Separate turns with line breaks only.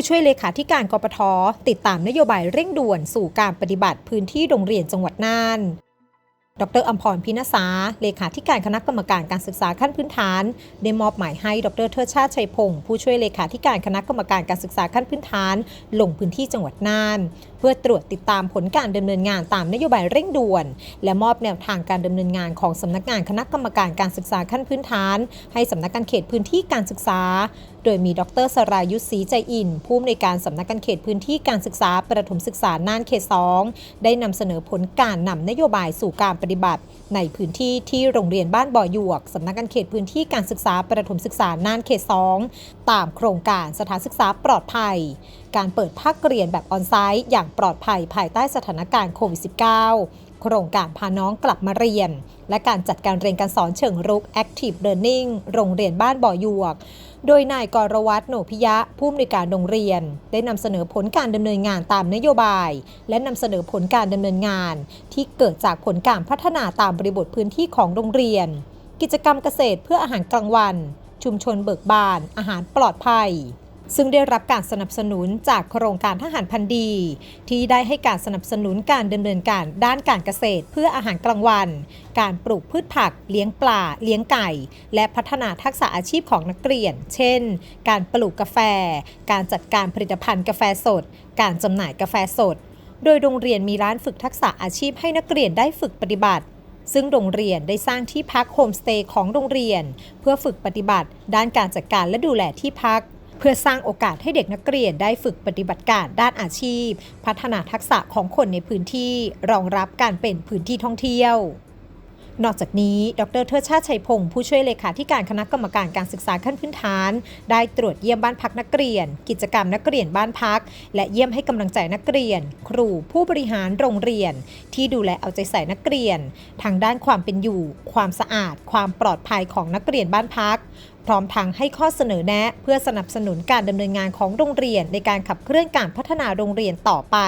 ผู้ช่วยเลขาธิการกปทติดตามนโยบายเร่งด่วนสู่การปฏิบัติพื้นที่โรงเรียนจังหวัดน่าน ดรอัมพรพินาสาเลขาธิการคณะกรรมการการศึกษาขั้นพื้นฐาน ได้มอบหมายให้ดรเทิดชาติชัยพงศ์ผู้ช่วยเลขาธิการคณะกรรมการการศึกษาขั้นพื้นฐาน ลงพื้นที่จังหวัดน่าน เพื่อตรวจติดตามผลการดำเนินงานตามนโยบายเร่งด่วน และมอบแนวทางการดำเนินงานของสำนักงานคณะกรรมการการศึกษาขั้นพื้นฐาน ให้สำนักงานเขตพื้นที่การศึกษา โดยมีดรสรายุทธศรีใจอิน ผู้อำนวยการสำนักงานเขตพื้นที่การศึกษาประถมศึกษาน่านเขต2ได้นำเสนอผลการนำนโยบายสู่การปฏิบัติ ในพื้นที่ที่โรงเรียนบ้านบ่อหยวกสำนักงานเขตพื้นที่การศึกษาประถมศึกษาน่านเขต2ตามโครงการสถานศึกษาปลอดภัย การเปิดภาคเรียนแบบออนไซต์อย่างปลอดภัยภายใต้สถานการณ์โควิด -19 โครงการพาน้องกลับมาเรียน และการจัดการเรียนการสอนเชิงรุก Active Learning โรงเรียนบ้านบ่อยวก โดยนายกรวัตโหนพิยะ ผู้อำนวยการโรงเรียน ได้นำเสนอผลการดำเนินงานตามนโยบาย และนำเสนอผลการดำเนินงาน ที่เกิดจากผลการพัฒนาตามบริบทพื้นที่ของโรงเรียน กิจกรรมเกษตรเพื่ออาหารกลางวัน ชุมชนเบิกบาน อาหารปลอดภัย ซึ่งได้รับการสนับสนุนจากโครงการทหารพันธ์ดี ที่ได้ให้การสนับสนุนการดำเนินการด้านการเกษตร เพื่ออาหารกลางวัน การปลูกพืชผัก เลี้ยงปลา เลี้ยงไก่ และพัฒนาทักษะอาชีพของนักเรียน เช่น การปลูกกาแฟ การจัดการผลิตภัณฑ์กาแฟสด การจำหน่ายกาแฟสด โดยโรงเรียนมีร้านฝึกทักษะอาชีพให้นักเรียนได้ฝึกปฏิบัติซึ่งโรงเรียนได้สร้างที่พักโฮมสเตย์ของโรงเรียน เพื่อฝึกปฏิบัติ ด้านการจัดการและดูแลที่พัก เพื่อสร้างโอกาสให้เด็กนักเรียนได้ฝึกปฏิบัติการด้านอาชีพ พัฒนาทักษะของคนในพื้นที่รองรับการเป็นพื้นที่ท่องเที่ยวนอกจากนี้ ดรเทิดชาติชัยพงศ์ผู้ช่วยเลขาธิการคณะกรรมการการศึกษาขั้นพื้นฐาน ได้ตรวจเยี่ยมบ้านพักนักเรียน กิจกรรมนักเรียนบ้านพัก และเยี่ยมให้กำลังใจนักเรียน ครูผู้บริหารโรงเรียน ที่ดูแลเอาใจใส่นักเรียน ทางด้านความเป็นอยู่ ความสะอาด ความปลอดภัยของนักเรียนบ้านพัก ร้อมทั้งให้ข้อเสนอแนะ เพื่อสนับสนุนการดำเนินงานของโรงเรียนในการขับเคลื่อนการพัฒนาโรงเรียนต่อไป